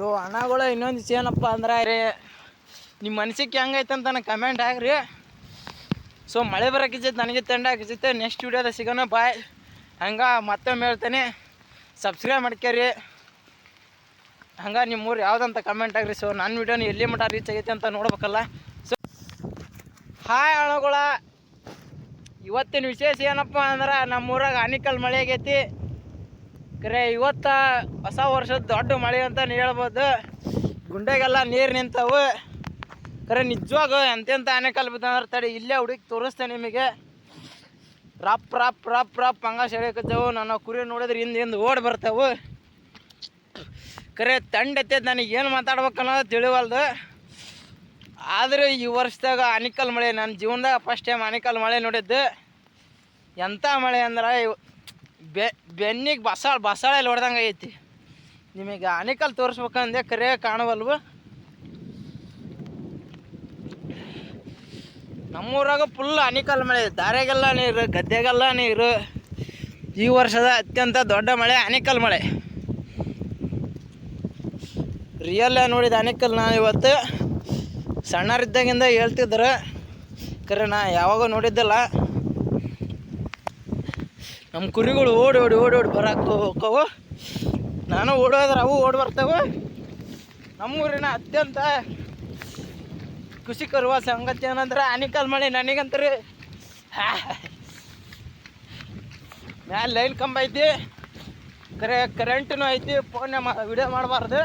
So ಹಣಗಳು ಇನ್ನೊಂದು ಏನಪ್ಪ ಅಂದ್ರೆ ನಿಮ್ಮ ಮನಸ್ಸಿಗೆ ಹೆಂಗೈತೆ ಅಂತ ನನಗೆ ಕಮೆಂಟ್ ಆಗ್ರಿ. ಸೊ ಮಳೆ ಬರೋಕ್ಕಿದ್ದೈತೆ ನನಗೆ ತಂಡ ಹಾಕಿಸುತ್ತೆ ನೆಕ್ಸ್ಟ್ ವೀಡಿಯೋದಾಗ ಸಿಗೋಣ ಬಾಯ್ ಹಂಗೆ ಮತ್ತೊಮ್ಮೆ ಹೇಳ್ತೇನೆ. ಸಬ್ಸ್ಕ್ರೈಬ್ ಮಾಡ್ಕ್ಯಾರಿ. ಹಂಗೆ ನಿಮ್ಮ ಊರು ಯಾವುದಂತ ಕಮೆಂಟ್ ಆಗ್ರಿ. ಸೊ ನನ್ನ ವೀಡಿಯೋನ ಎಲ್ಲಿ ಮಟ್ಟ ರೀಚ್ ಆಗೈತೆ ಅಂತ ನೋಡ್ಬೇಕಲ್ಲ. ಸೊ ಹಾಯ್ ಅಣ್ಣಗಳ. ಇವತ್ತಿನ ವಿಶೇಷ ಏನಪ್ಪ ಅಂದ್ರೆ ನಮ್ಮೂರಾಗ ಆನಿಕಲ್ ಮಳೆ ಆಗೈತಿ. ಕರೆ, ಇವತ್ತ ಹೊಸ ವರ್ಷದ ದೊಡ್ಡ ಮಳೆ ಅಂತ ಹೇಳ್ಬೋದು. ಗುಂಡೆಗೆಲ್ಲ ನೀರು ನಿಂತವು. ಕರೆ, ನಿಜವಾಗ ಎಂತೆಂತ ಆನೆಕಲ್ ಬಿದ್ದಂದ್ರೆ ತಡಿ, ಇಲ್ಲೇ ಹುಡುಗಿ ತೋರಿಸ್ತೇನೆ ನಿಮಗೆ. ರಪ್ ರಪ್ ರಪ್ ರಪ್ ಹಂಗ ಸೆಳೆಕತ್ತವು. ನನ್ನ ಕುರಿ ನೋಡಿದ್ರೆ ಹಿಂದೆ ಹಿಂದೆ ಓಡಿ ಬರ್ತಾವು. ಕರೆ, ತಂಡ ಎತ್ತೈತೆ ನನಗೆ ಏನು ಮಾತಾಡ್ಬೇಕು ಅನ್ನೋದು ತಿಳಿವಲ್ದು. ಆದ್ರೆ ಈ ವರ್ಷದಾಗ ಆನಿಕಲ್ ಮಳೆ ನನ್ನ ಜೀವನದಾಗ ಫಸ್ಟ್ ಟೈಮ್ ಆನಿಕಲ್ ಮಳೆ ನೋಡಿದ್ದು. ಎಂಥ ಮಳೆ ಅಂದ್ರೆ ಬೆ ಬೆನ್ನಿಗೆ ಬಸಾಳ ಬಸಾಳೆಲ್ಲ ಹೊಡೆದಂಗೆ ಐತಿ ನಿಮಗೆ ಆನಿಕಲ್ ತೋರಿಸ್ಬೇಕಂದೆ ಕರೆ ಕಾಣವಲ್ವ. ನಮ್ಮೂರಾಗ ಫುಲ್ ಆನಿಕಲ್ ಮಳೆ, ದಾರೆಗೆಲ್ಲ ನೀರು, ಗದ್ದೆಗೆಲ್ಲ ನೀರು. ಈ ವರ್ಷದ ಅತ್ಯಂತ ದೊಡ್ಡ ಮಳೆ ಆನಿಕಲ್ ಮಳೆ. ರಿಯಲ್ ನೋಡಿದ ಆನಿಕಲ್ ನಾನು ಇವತ್ತು. ಸಣ್ಣರಿದ್ದಾಗಿಂದ ಹೇಳ್ತಿದ್ರು. ಕರೆ ನಾ ಯಾವಾಗ ನೋಡಿದ್ದಿಲ್ಲ. ನಮ್ಮ ಕುರಿಗಳು ಓಡಿ ಓಡಿ ಓಡಿ ಓಡಿ ಬರಕ್ಕೆ ಹೋಕ್ಕವು ನಾನು ಓಡೋದ್ರೆ ಅವು ಓಡಿ ಬರ್ತವೆ. ನಮ್ಮೂರಿನ ಅತ್ಯಂತ ಖುಷಿ ಕರುವ ಸಂಗತಿ ಏನಂದ್ರೆ ಆನಿಕಲ್ ಮಳೆ ನನಗಂತರಿ ಮ್ಯಾಲೆ ಲೈನ್ ಕಂಬ ಐತಿ. ಕರೆ, ಕರೆಂಟ್ನು ಐತಿ. ಫೋನ್ ವಿಡಿಯೋ ಮಾಡಬಾರ್ದು.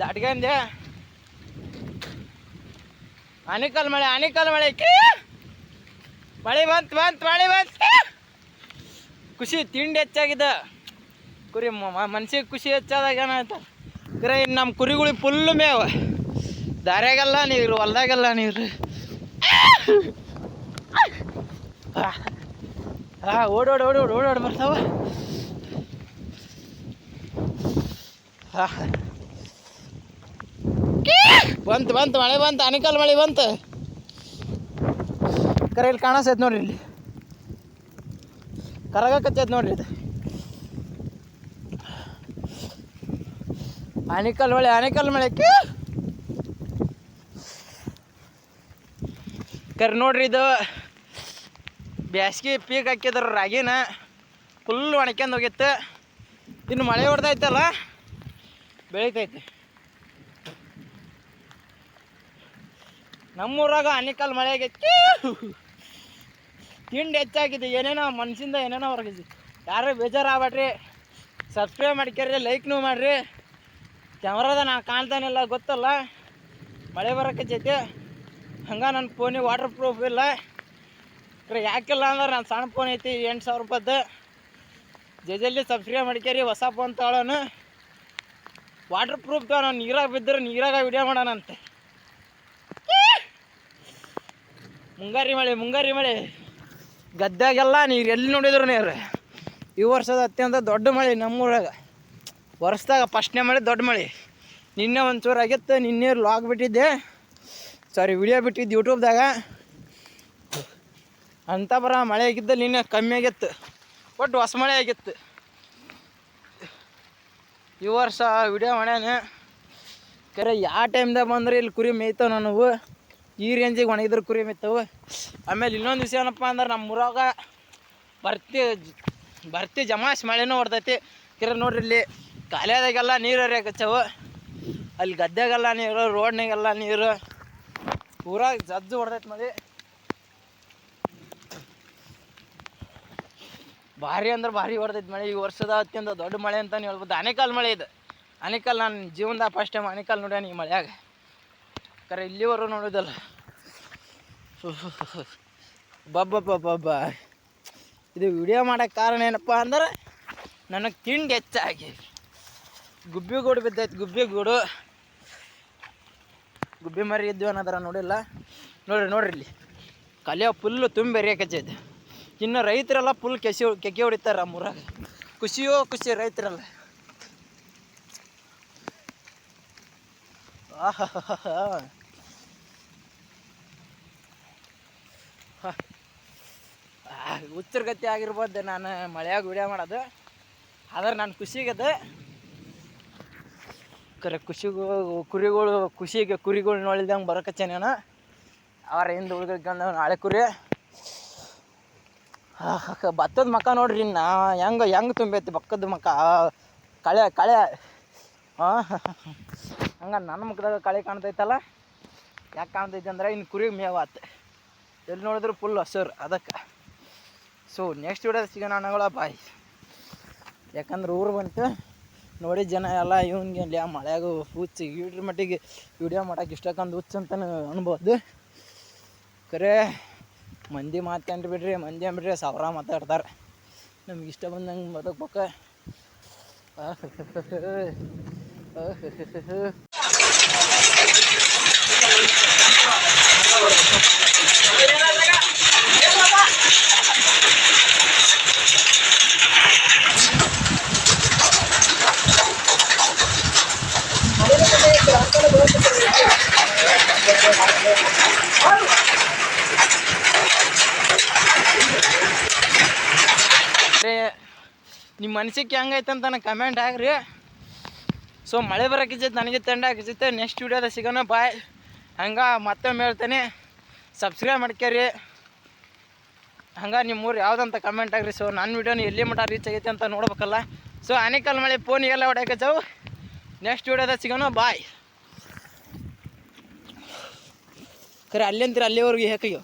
ದಾಟ್ಗಂದೆ. ಆನಿಕಲ್ ಮಳೆ ಆನಿಕಲ್ ಮಳೆ ಮಳೆ ಬಂತು ಬಂತು, ಮಳೆ ಬಂತು. ಖುಷಿ, ತಿಂಡಿ ಹೆಚ್ಚಾಗಿದೆ. ಕುರಿ ಮನ್ಸಿಗೆ ಖುಷಿ ಹೆಚ್ಚಾದಾಗ ಏನಾಯ್ತು? ಕರೆ ಇನ್ನು ನಮ್ಮ ಕುರಿಗಳಿಗೆ ಫುಲ್ಲು ಮೇವು. ದಾರ್ಯಾಗೆಲ್ಲ ನೀರು ಹೊಲ್ದಾಗೆಲ್ಲ ನೀರು ಹಾಂ ಓಡೋಡಿ ಓಡೋಡಿ ಓಡೋಡಿ ಬರ್ತಾವ. ಬಂತು ಬಂತು, ಮಳೆ ಬಂತು, ಅನಿಕಲ್ ಮಳೆ ಬಂತು. ಕರೆ ಇಲ್ಲಿ ಕಾಣಿಸ್ತೈತೆ ನೋಡ್ರಿ ಇಲ್ಲಿ. ಕರಗಕತ್ತೈತೆ ನೋಡ್ರಿ ಇದು. ಆನಿಕಲ್ ಮಳೆ ಆನಿಕಲ್ ಮಳೆ ಕೇ ಕರೆ ನೋಡ್ರಿ ಇದು. ಬ್ಯಾಸ್ಗೆ ಪೀಕ್ ಹಾಕಿದ್ರು ರಾಗಿನ. ಫುಲ್ ಒಣಕ್ಯಂದು ಹೋಗಿತ್ತು. ಇನ್ನು ಮಳೆ ಹೊಡೆದೈತಲ್ಲ, ಬೆಳೀತೈತೆ. ನಮ್ಮೂರಾಗ ಆನಿಕಲ್ ಮಳೆ ಆಗೈತಿ. ತಿಂಡಿ ಹೆಚ್ಚಾಗಿದೆ, ಏನೇನೋ ಮನಸ್ಸಿಂದ ಏನೇನೋ ಹೊರಗಿದೆ. ಯಾರು ಬೇಜಾರಾಗ್ಬೇಡ್ರಿ. ಸಬ್ಸ್ಕ್ರೈಬ್ ಮಾಡ್ಕೊಳ್ರಿ ಲೈಕ್ನೂ ಮಾಡಿರಿ. ಕ್ಯಾಮ್ರಾದ ನಾ ಕಾಣ್ತಾನಿಲ್ಲ, ಗೊತ್ತಲ್ಲ? ಮಳೆ ಬರೋಕತ್ತೈತಿ. ಹಂಗೆ ನನ್ನ ಫೋನಿಗೆ ವಾಟರ್ ಪ್ರೂಫ್ ಇಲ್ಲ. ಯಾಕಿಲ್ಲ ಅಂದ್ರೆ ನನ್ನ ಸಣ್ಣ ಫೋನ್ ಐತಿ, ಎಂಟು ಸಾವಿರ ರೂಪಾಯ್ದು. ಜಲ್ದಿ ಸಬ್ಸ್ಕ್ರೈಬ್ ಮಾಡ್ಕ್ಯಾರಿ ಹೊಸ ಫೋನ್ ತಗೊಳ್ಳೋನು ವಾಟರ್ ಪ್ರೂಫ್ ತಗೊಳ್ಳೋ ನೀರಾಗ ಬಿದ್ದರೆ ನೀರಾಗ ವಿಡಿಯೋ ಮಾಡೋಣಂತೆ ಮುಂಗಾರಿ ಮಳೆ ಮುಂಗಾರಿ ಮಳೆ. ಗದ್ದಾಗೆಲ್ಲ ನೀರು ಎಲ್ಲಿ ನೋಡಿದ್ರು ನೀರು ಈ ವರ್ಷದ ಅತ್ಯಂತ ದೊಡ್ಡ ಮಳೆ ನಮ್ಮೂರಾಗ. ವರ್ಷದಾಗ ಫಸ್ಟ್ನೇ ಮಳೆ, ದೊಡ್ಡ ಮಳೆ. ನಿನ್ನೆ ಒಂಚೂರು ಆಗಿತ್ತು, ನಿನ್ನೆ ಲಾಗ್ ಬಿಟ್ಟಿದ್ದೆ. ಸಾರಿ ವಿಡಿಯೋ ಬಿಟ್ಟಿದ್ದು ಯೂಟ್ಯೂಬ್ದಾಗ ಅಂತ ಬರ ಮಳೆ ಆಗಿದ್ದ ನಿನ್ನೆ ಕಮ್ಮಿ ಆಗಿತ್ತು. ಒಟ್ಟು ಹೊಸ ಮಳೆ ಆಗಿತ್ತು. ಈ ವರ್ಷ ವಿಡಿಯೋ ಮಾಡ್ಯಾನೆ ಕರೆ ಯಾವ ಟೈಮ್ದಾಗ ಬಂದ್ರೆ ಇಲ್ಲಿ ಕುರಿ ಮೇಯ್ತಾವೆ ನನವು ಈ ರೇಂಜಿಗೆ ಒಣಗಿದ್ರೆ ಕುರಿ ಮೇಯ್ತಾವೆ. ಆಮೇಲೆ ಇನ್ನೊಂದು ವಿಷಯ ಏನಪ್ಪ ಅಂದ್ರೆ ನಮ್ಮ ಊರಾಗ ಬರ್ತಿ ಬರ್ತಿ ಜಮಾಸ್ ಮಳೆನೂ ಹೊಡ್ತೈತಿ ಕಿರ ನೋಡ್ರಿ ಇಲ್ಲಿ ಕಾಲೇದಾಗೆಲ್ಲ ನೀರು ಹರಿಯಾಕಚ್ಚವು ಅಲ್ಲಿ ಗದ್ದೆಗೆಲ್ಲ ನೀರು, ರೋಡ್ನಾಗೆಲ್ಲ ನೀರು. ಊರಾಗ ಜಜ್ಜು ಹೊಡ್ದೈತಿ ಮದಿ ಭಾರಿ ಅಂದ್ರೆ ಭಾರಿ ಹೊಡ್ದೈತಿ ಮಳೆ. ಈ ವರ್ಷದ ಅತ್ಯಂತ ದೊಡ್ಡ ಮಳೆ ಅಂತಲೇ ಹೇಳ್ಬೋದು. ಆನೆಕಾಲ್ ಮಳೆ ಇದು. ಆನೆಕಾಲ್ ನಾನು ಜೀವನದ ಫಸ್ಟ್ ಟೈಮ್ ಆನೆಕಾಲ್ ನೋಡ್ಯಾನ ಈ ಮಳೆಯಾಗ. ಕರೆ ಇಲ್ಲಿವರೆಗೂ ನೋಡೋದಲ್ಲ. ಬಬ್ಬ ಇದು ವಿಡಿಯೋ ಮಾಡೋಕ್ಕೆ ಕಾರಣ ಏನಪ್ಪ ಅಂದ್ರೆ ನನಗೆ ತಿಂಡಿ ಹೆಚ್ಚಾಗಿ. ಗುಬ್ಬಿ ಗೂಡು ಬಿದ್ದೈತೆ, ಗುಬ್ಬಿ ಗೂಡು. ಗುಬ್ಬಿ ಮರಿ ಇದ್ವಿ ಅನ್ನೋದರ ನೋಡಿಲ್ಲ. ನೋಡ್ರಿ ನೋಡ್ರಿ ಇಲ್ಲಿ. ಕಲಿಯೋ ಫುಲ್ಲು ತುಂಬಿ ಎರಿಯಕಚ್ಚೈತೆ ಇನ್ನು ರೈತರೆಲ್ಲ ಫುಲ್ ಕೆಸಿ ಕೆಕ್ಕೆ ಹೊಡಿತಾರೆ ನಮ್ಮೂರಾಗ ಖುಷಿಯೋ ಖುಷಿ ರೈತರೆಲ್ಲ. ಆಹಾಹಾಹಾ. ಹ. ಆ, ಹುಚ್ಚರ ಗತಿ ಆಗಿರ್ಬೋದು ನಾನು ಮಳೆಯಾಗ ವಿಡಿಯೋ ಮಾಡೋದು. ಆದ್ರೆ ನಾನು ಖುಷಿಗದ ಕರೆ ಖುಷಿಗೂ ಕುರಿಗಳು ಖುಷಿಗೆ ಕುರಿಗಳು ನೋಡಿದಂಗೆ ಬರೋಕಚ್ಚೇನೇನ ಅವರ ಹಿಂದೆ ಉಳ್ಕೊಂಡು ನಾಳೆ ಕುರಿ. ಭತ್ತದ ಮಕ್ಕ ನೋಡ್ರಿ ನಾ ಹೆಂಗೆ ಹೆಂಗೆ ತುಂಬೈತಿ ಬಕ್ಕದ ಮಕ್ಕ ಕಳೆ ಕಳೆ. ಹಾಂ ಹಂಗ ನನ್ನ ಮುಖದಾಗ ಕಳೆ ಕಾಣ್ತೈತಲ್ಲ? ಯಾಕೆ ಕಾಣ್ತೈತಿ ಅಂದ್ರೆ ಇನ್ನು ಕುರಿ ಮೇವಾತ್ ಎಲ್ಲಿ ನೋಡಿದ್ರು ಫುಲ್ ಹಸಿರು ಅದಕ್ಕೆ. ಸೊ ನೆಕ್ಸ್ಟ್ ವಿಡಿಯೋದ ಸಿಗೋಣ ಅಣ್ಣಗಳ ಬಾಯ್ ಯಾಕಂದ್ರೆ ಊರು ಬಂತು ನೋಡಿ ಜನ ಎಲ್ಲ ಇವನಿಗೆ ಅಲ್ಲಿ ಮಳೆಯಾಗ ಹುಚ್ಚಿ ಇಡ್ರ ಮಟ್ಟಿಗೆ ವಿಡಿಯೋ ಮಾಡೋಕೆ ಇಷ್ಟಕ್ಕಂದು ಹುಚ್ಚು ಅಂತ ಅನ್ಬೋದು ಖರೆ ಮಂದಿ ಮಾತ್ಕೊಂಡ್ರಿ ಬಿಡ್ರಿ ಮಂದಿ ಅಂಬಿಡ್ರಿ ಸಾವಿರ ಮಾತಾಡ್ತಾರೆ ನಮ್ಗೆ ಇಷ್ಟ ಬಂದಂಗೆ ಬದುಕ್ಬೇಕ ನಿಮ್ಮ ಮನಸ್ಸಿಗೆ ಹೆಂಗೈತೆ ಅಂತ ನನಗೆ ಕಮೆಂಟ್ ಆಗ್ರಿ ಸೊ ಮಳೆ ಬರೋಕ್ಕಿದ್ದೈತೆ ನನಗೆ ತಂಡ ಹಾಕಿಸುತ್ತೆ ನೆಕ್ಸ್ಟ್ ವೀಡಿಯೋದಾಗ ಸಿಗೋಣ ಬಾಯ್ ಹಂಗೆ ಮತ್ತೊಮ್ಮೆ ಹೇಳ್ತೇನೆ. ಸಬ್ಸ್ಕ್ರೈಬ್ ಮಾಡ್ಕ್ಯಾರಿ ಹಂಗೆ ನಿಮ್ಮ ಊರು ಯಾವುದಂತ ಕಮೆಂಟ್ ಆಗ್ರಿ ಸೊ ನನ್ನ ವೀಡಿಯೋನ ಎಲ್ಲಿ ಮಟ್ಟ ರೀಚ್ ಆಗೈತೆ ಅಂತ ನೋಡ್ಬೇಕಲ್ಲ. ಸೊ ಆನಿಕಲ್ ಮಳೆ ಫೋನಿಗೆಲ್ಲ ಹೊಡ್ಯಾಕತ್ತಾವು ನೆಕ್ಸ್ಟ್ ವೀಡಿಯೋದಾಗ ಸಿಗೋಣ ಬಾಯ್ ಖರೆ ಅಲ್ಲಿಂತೀರ ಅಲ್ಲಿವರೆಗೂ ಹೇಕಯ್ಯೋ.